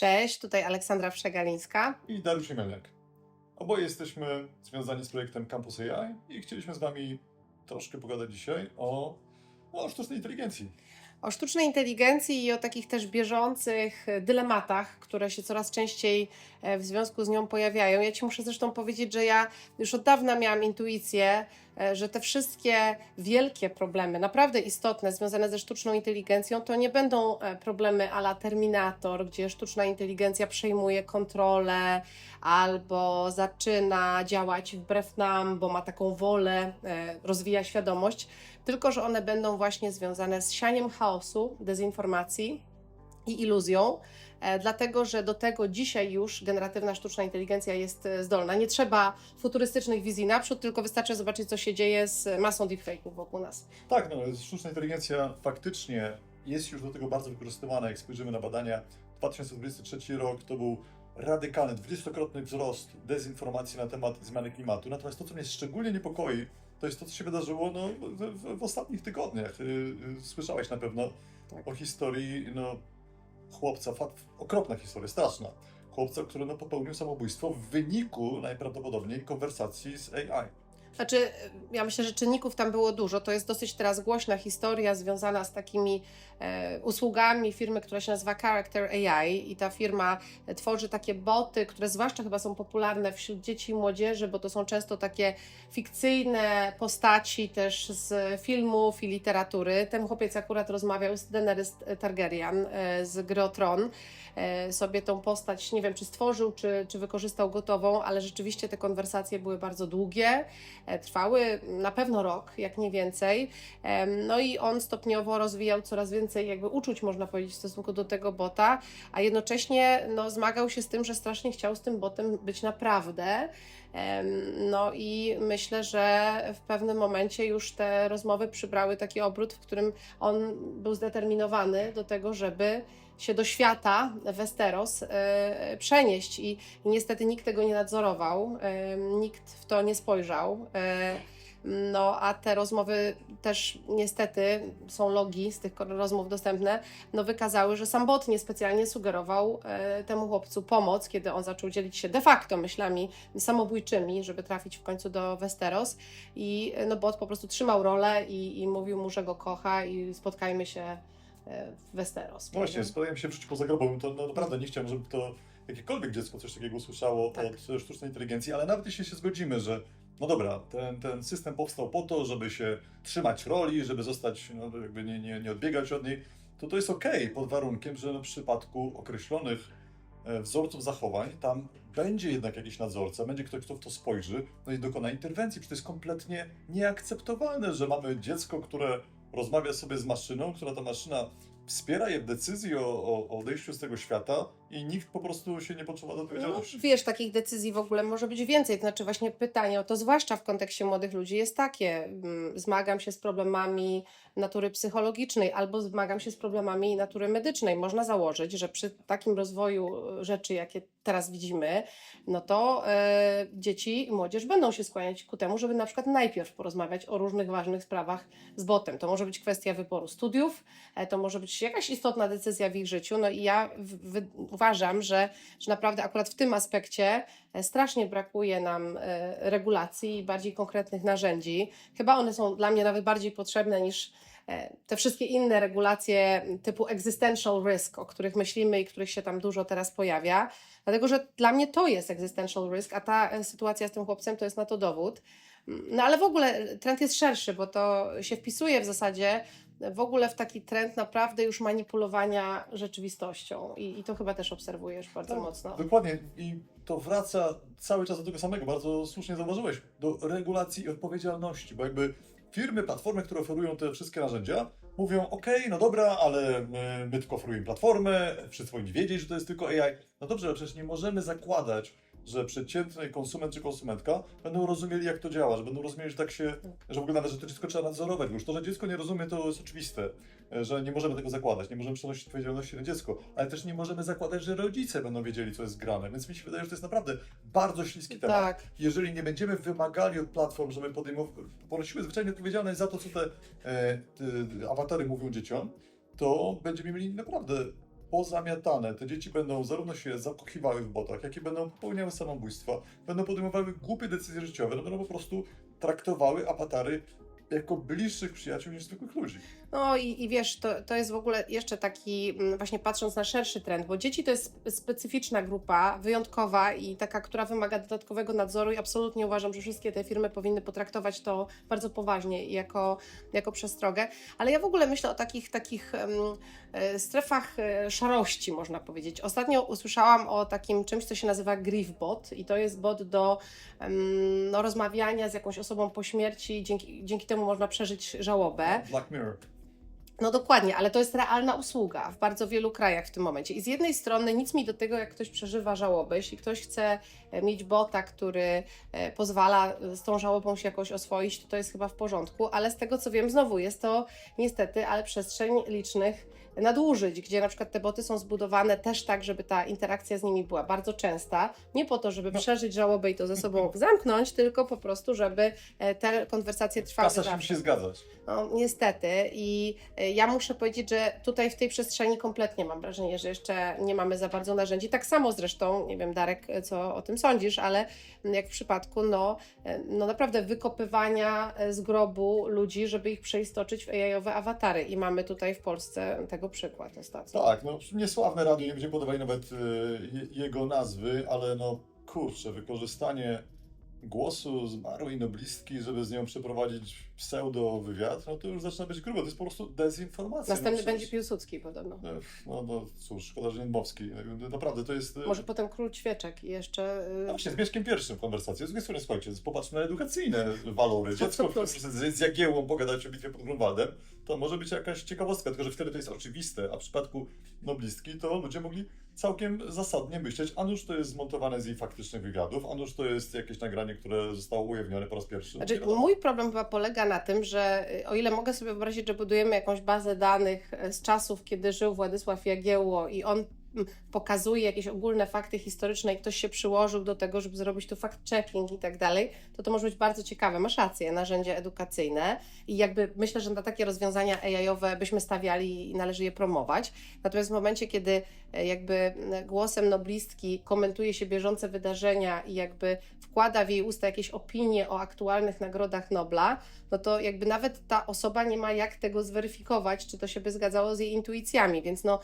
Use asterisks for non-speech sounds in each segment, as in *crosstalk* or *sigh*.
Cześć, tutaj Aleksandra Wszegalińska. i Dariusz Mielniak. Oboje jesteśmy związani z projektem Campus AI i chcieliśmy z Wami troszkę pogadać dzisiaj o, o sztucznej inteligencji. O sztucznej inteligencji i o takich też bieżących e, dylematach, które się coraz częściej e, w związku z nią pojawiają. Ja Ci muszę zresztą powiedzieć, że ja już od dawna miałam intuicję, e, że te wszystkie wielkie problemy, naprawdę istotne, związane ze sztuczną inteligencją, to nie będą problemy ala Terminator, gdzie sztuczna inteligencja przejmuje kontrolę albo zaczyna działać wbrew nam, bo ma taką wolę, rozwija świadomość, tylko że one będą właśnie związane z sianiem chaosu, dezinformacji i iluzją. E, Dlatego, że do tego dzisiaj już generatywna sztuczna inteligencja jest e, zdolna. Nie trzeba futurystycznych wizji naprzód, tylko wystarczy zobaczyć, co się dzieje z masą deepfake'ów wokół nas. Tak, no, sztuczna inteligencja faktycznie jest już do tego bardzo wykorzystywana. Jak spojrzymy na badania, 2023 rok to był radykalny, 20-krotny wzrost dezinformacji na temat zmiany klimatu. Natomiast to, co mnie szczególnie niepokoi, to jest to, co się wydarzyło no, w, w, ostatnich tygodniach. Y, y, Słyszałeś na pewno Tak. o historii no, chłopca, fa- okropna historia, straszna. Chłopca, który no, popełnił samobójstwo w wyniku najprawdopodobniej konwersacji z AI. Znaczy, ja myślę, że czynników tam było dużo. To jest dosyć teraz głośna historia związana z takimi e, usługami firmy, która się nazywa Character AI i ta firma e, tworzy takie boty, które zwłaszcza chyba są popularne wśród dzieci i młodzieży, bo to są często takie fikcyjne postaci też z filmów i literatury. Ten chłopiec akurat rozmawiał z Daenerys Targaryen e, z gry o Tron. E, sobie tą postać, nie wiem czy stworzył, czy, czy wykorzystał gotową, ale rzeczywiście te konwersacje były bardzo długie trwały na pewno rok, jak nie więcej. No i on stopniowo rozwijał coraz więcej jakby uczuć, można powiedzieć, w stosunku do tego bota, a jednocześnie no, zmagał się z tym, że strasznie chciał z tym botem być naprawdę. No i myślę, że w pewnym momencie już te rozmowy przybrały taki obrót, w którym on był zdeterminowany do tego, żeby się do świata Westeros e, przenieść i, niestety nikt tego nie nadzorował, e, nikt w to nie spojrzał. E, no, a te rozmowy też niestety są logi z tych rozmów dostępne, no wykazały, że sam bot niespecjalnie sugerował e, temu chłopcu pomoc, kiedy on zaczął dzielić się de facto myślami samobójczymi, żeby trafić w końcu do Westeros i no bot po prostu trzymał rolę i, i mówił mu, że go kocha i spotkajmy się w Westeros. Właśnie, prawda? mi się wrzucić poza grobą. To no, naprawdę nie chciałem, żeby to jakiekolwiek dziecko coś takiego usłyszało Tak. od e, sztucznej inteligencji, ale nawet jeśli się zgodzimy, że no dobra, ten, ten system powstał po to, żeby się trzymać roli, żeby zostać, no jakby nie, nie, nie odbiegać od niej, to to jest okej, pod warunkiem, że w przypadku określonych e, wzorców zachowań tam będzie jednak jakiś nadzorca, będzie ktoś, kto w to spojrzy, no i dokona interwencji, przecież to jest kompletnie nieakceptowalne, że mamy dziecko, które rozmawia sobie z maszyną, która ta maszyna wspiera je w decyzji o, o, odejściu z tego świata i nikt po prostu się nie poczuwa do No, odpowiedzialności. wiesz, takich decyzji w ogóle może być więcej. To znaczy, właśnie pytanie o to, zwłaszcza w kontekście młodych ludzi, jest takie: mm, zmagam się z problemami natury psychologicznej albo zmagam się z problemami natury medycznej. Można założyć, że przy takim rozwoju e, rzeczy, jakie teraz widzimy, no to e, dzieci i młodzież będą się skłaniać ku temu, żeby na przykład najpierw porozmawiać o różnych ważnych sprawach z botem. To może być kwestia wyboru studiów, e, to może być jakaś istotna decyzja w ich życiu. No i ja w, wy, uważam, że, że naprawdę akurat w tym aspekcie e, strasznie brakuje nam e, regulacji i bardziej konkretnych narzędzi. Chyba one są dla mnie nawet bardziej potrzebne niż e, te wszystkie inne regulacje typu existential risk, o których myślimy i których się tam dużo teraz pojawia. Dlatego, że dla mnie to jest existential risk, a ta sytuacja z tym chłopcem to jest na to dowód. No ale w ogóle trend jest szerszy, bo to się wpisuje w zasadzie w ogóle w taki trend naprawdę już manipulowania rzeczywistością. I, i to chyba też obserwujesz bardzo Tak, mocno. Dokładnie i to wraca cały czas do tego samego, bardzo słusznie zauważyłeś, do regulacji i odpowiedzialności, bo jakby firmy, platformy, które oferują te wszystkie narzędzia, mówią, ok, no dobra, ale my, my tylko oferujemy platformę, wszyscy powinni wiedzieć, że to jest tylko AI. No dobrze, ale przecież nie możemy zakładać, że przeciętny konsument czy konsumentka będą rozumieli, jak to działa, że będą rozumieli, że tak się, że w ogóle że to dziecko trzeba nadzorować, bo już to, że dziecko nie rozumie, to jest oczywiste, e, że nie możemy tego zakładać, nie możemy przenosić odpowiedzialności na dziecko, ale też nie możemy zakładać, że rodzice będą wiedzieli, co jest grane, więc mi się wydaje, że to jest naprawdę bardzo śliski temat. Tak. Jeżeli nie będziemy wymagali od platform, żeby podejmowały, ponosiły zwyczajnie odpowiedzialność za to, co te, e, te awatary mówią dzieciom, to będziemy mieli naprawdę pozamiatane. Te dzieci będą zarówno się zakochiwały w botach, jak i będą popełniały samobójstwa, będą podejmowały głupie decyzje życiowe, będą po prostu traktowały awatary jako bliższych przyjaciół niż zwykłych ludzi. No i, i wiesz, to, to jest w ogóle jeszcze taki, mm, właśnie patrząc na szerszy trend, bo dzieci to jest spe- specyficzna grupa, wyjątkowa i taka, która wymaga dodatkowego nadzoru i absolutnie uważam, że wszystkie te firmy powinny potraktować to bardzo poważnie jako, jako przestrogę. Ale ja w ogóle myślę o takich, takich e, strefach e, szarości, można powiedzieć. Ostatnio usłyszałam o takim czymś, co się nazywa Griefbot i to jest bot do no, rozmawiania z jakąś osobą po śmierci dzięki, dzięki temu można przeżyć żałobę. Black Mirror. No dokładnie, ale to jest realna usługa w bardzo wielu krajach w tym momencie. I z jednej strony nic mi do tego, jak ktoś przeżywa żałobę, jeśli ktoś chce e, mieć bota, który e, pozwala e, z tą żałobą się jakoś oswoić, to to jest chyba w porządku, ale z tego co wiem, znowu jest to niestety, ale przestrzeń licznych nadużyć, gdzie na przykład te boty są zbudowane też tak, żeby ta interakcja z nimi była bardzo częsta, nie po to, żeby No. przeżyć żałobę i to ze sobą *laughs* zamknąć, tylko po prostu, żeby e, te konwersacje trwały Kasa się musi zgadzać. No, niestety. I y, ja muszę powiedzieć, że tutaj w tej przestrzeni kompletnie mam wrażenie, że jeszcze nie mamy za bardzo narzędzi. Tak samo zresztą, nie wiem, Darek, co o tym sądzisz, ale jak w przypadku, no, y, no naprawdę wykopywania z grobu ludzi, żeby ich przeistoczyć w AI-owe awatary. I mamy tutaj w Polsce tego przykład ostatnio. Tak, no niesławne radio, nie będziemy podawali nawet e, je- jego nazwy, ale no kurczę, wykorzystanie głosu zmarłej noblistki, żeby z nią przeprowadzić pseudo wywiad, no to już zaczyna być grubo, to jest po prostu dezinformacja. Następny no, będzie Piłsudski podobno. No, no cóż, szkoda, że nie Dmowski. Naprawdę, to jest... e, Może potem król świeczek i jeszcze... y, No właśnie, z Mieszkiem pierwszym w konwersacji. Z drugiej strony, słuchajcie, popatrzmy na edukacyjne walory. Dziecko z Jagiełą pogadać o bitwie pod Grunwaldem, to może być jakaś ciekawostka, tylko że wtedy to jest oczywiste, a w przypadku noblistki to ludzie mogli całkiem zasadnie myśleć, a nuż to jest zmontowane z jej faktycznych wywiadów, a nuż to jest jakieś nagranie, które zostało ujawnione po raz pierwszy. Znaczy, mój problem chyba polega na tym, że o ile mogę sobie wyobrazić, że budujemy jakąś bazę danych z czasów, kiedy żył Władysław Jagiełło i on pokazuje jakieś ogólne fakty historyczne i ktoś się przyłożył do tego, żeby zrobić tu fact-checking i tak dalej, to to może być bardzo ciekawe. Masz rację, narzędzie edukacyjne i jakby myślę, że na takie rozwiązania AI-owe byśmy stawiali i należy je promować. Natomiast w momencie, kiedy e, jakby głosem noblistki komentuje się bieżące wydarzenia i jakby wkłada w jej usta jakieś opinie o aktualnych nagrodach Nobla, no to jakby nawet ta osoba nie ma jak tego zweryfikować, czy to się by zgadzało z jej intuicjami, więc no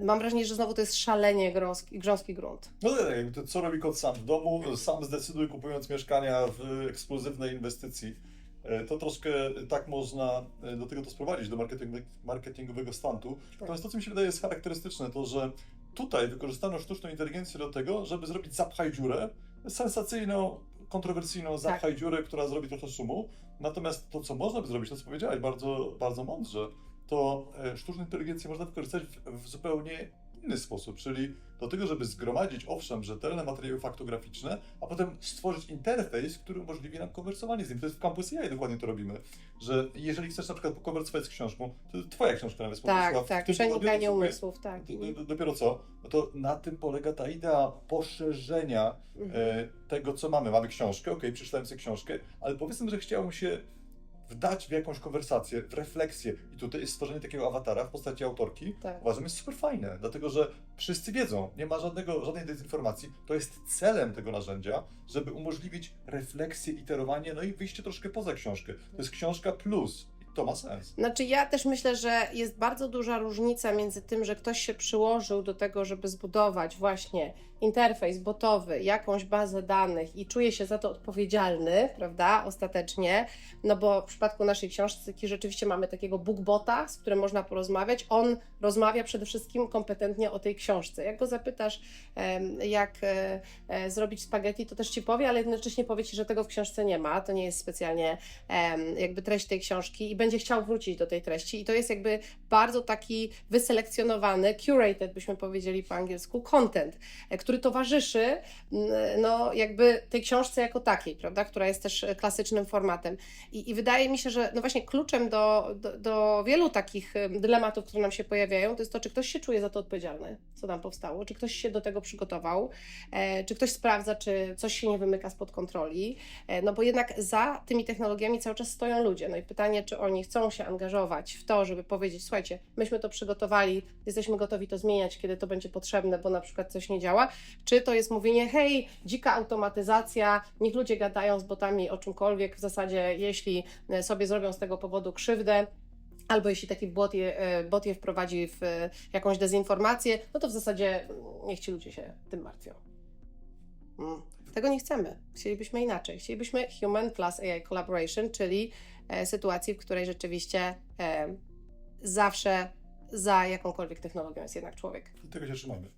mam wrażenie, że znowu to jest szalenie grząski, grząski grunt. No tak, jakby to co robi kot sam w domu, sam zdecyduje kupując mieszkania w ekskluzywnej inwestycji. E, To troszkę tak można e, do tego to sprowadzić, do marketing, marketingowego stuntu. Natomiast to, co mi się wydaje jest charakterystyczne, to że tutaj wykorzystano sztuczną inteligencję do tego, żeby zrobić zapchaj dziurę, sensacyjną, kontrowersyjną zapchaj dziurę, która zrobi trochę szumu. Natomiast to, co można by zrobić, to co powiedziałeś bardzo, bardzo mądrze, to e, sztuczną inteligencję można wykorzystać w, w zupełnie inny sposób, czyli do tego, żeby zgromadzić, owszem, rzetelne materiały faktograficzne, a potem stworzyć interfejs, który umożliwi nam konwersowanie z nim. To jest w Campus AI dokładnie to robimy, że jeżeli chcesz na przykład pokonwersować z książką, to twoja książka nawet Tak, w tak, przenikanie umysłów, tak. Dopiero co? No to na tym polega ta idea poszerzenia Mhm. e, tego, co mamy. Mamy książkę, okej, przeczytałem sobie książkę, ale powiedzmy, że chciałbym się wdać w jakąś konwersację, w refleksję. I tutaj jest stworzenie takiego awatara w postaci autorki. Tak. Uważam, jest super fajne, dlatego że wszyscy wiedzą, nie ma żadnego, żadnej dezinformacji. To jest celem tego narzędzia, żeby umożliwić refleksję, iterowanie, no i wyjście troszkę poza książkę. To jest książka plus. To ma sens. Znaczy, ja też myślę, że jest bardzo duża różnica między tym, że ktoś się przyłożył do tego, żeby zbudować właśnie interfejs botowy, jakąś bazę danych i czuje się za to odpowiedzialny, prawda, ostatecznie. No bo w przypadku naszej książki rzeczywiście mamy takiego boogbota, z którym można porozmawiać. On rozmawia przede wszystkim kompetentnie o tej książce. Jak go zapytasz, jak e, e, zrobić spaghetti, to też ci powie, ale jednocześnie powie ci, że tego w książce nie ma. To nie jest specjalnie jakby treść tej książki będzie chciał wrócić do tej treści. I to jest jakby bardzo taki wyselekcjonowany, curated, byśmy powiedzieli po angielsku, content, e, który towarzyszy m, no, jakby tej książce jako takiej, prawda, która jest też klasycznym formatem. I, i wydaje mi się, że no właśnie kluczem do, do, do wielu takich em, dylematów, które nam się pojawiają, to jest to, czy ktoś się czuje za to odpowiedzialny, co nam powstało, czy ktoś się do tego przygotował, e, czy ktoś sprawdza, czy coś się nie wymyka spod kontroli, e, no bo jednak za tymi technologiami cały czas stoją ludzie. No i pytanie, czy oni oni chcą się angażować w to, żeby powiedzieć, słuchajcie, myśmy to przygotowali, jesteśmy gotowi to zmieniać, kiedy to będzie potrzebne, bo na przykład coś nie działa, czy to jest mówienie, hej, dzika automatyzacja, niech ludzie gadają z botami o czymkolwiek, w zasadzie jeśli e, sobie zrobią z tego powodu krzywdę, albo jeśli taki bot je, e, bot je wprowadzi w e, jakąś dezinformację, no to w zasadzie mm, niech ci ludzie się tym martwią. Mm, Tego nie chcemy. Chcielibyśmy inaczej. Chcielibyśmy human plus AI collaboration, czyli e, sytuacji, w której rzeczywiście e, zawsze za jakąkolwiek technologią jest jednak człowiek. I tego się trzymamy.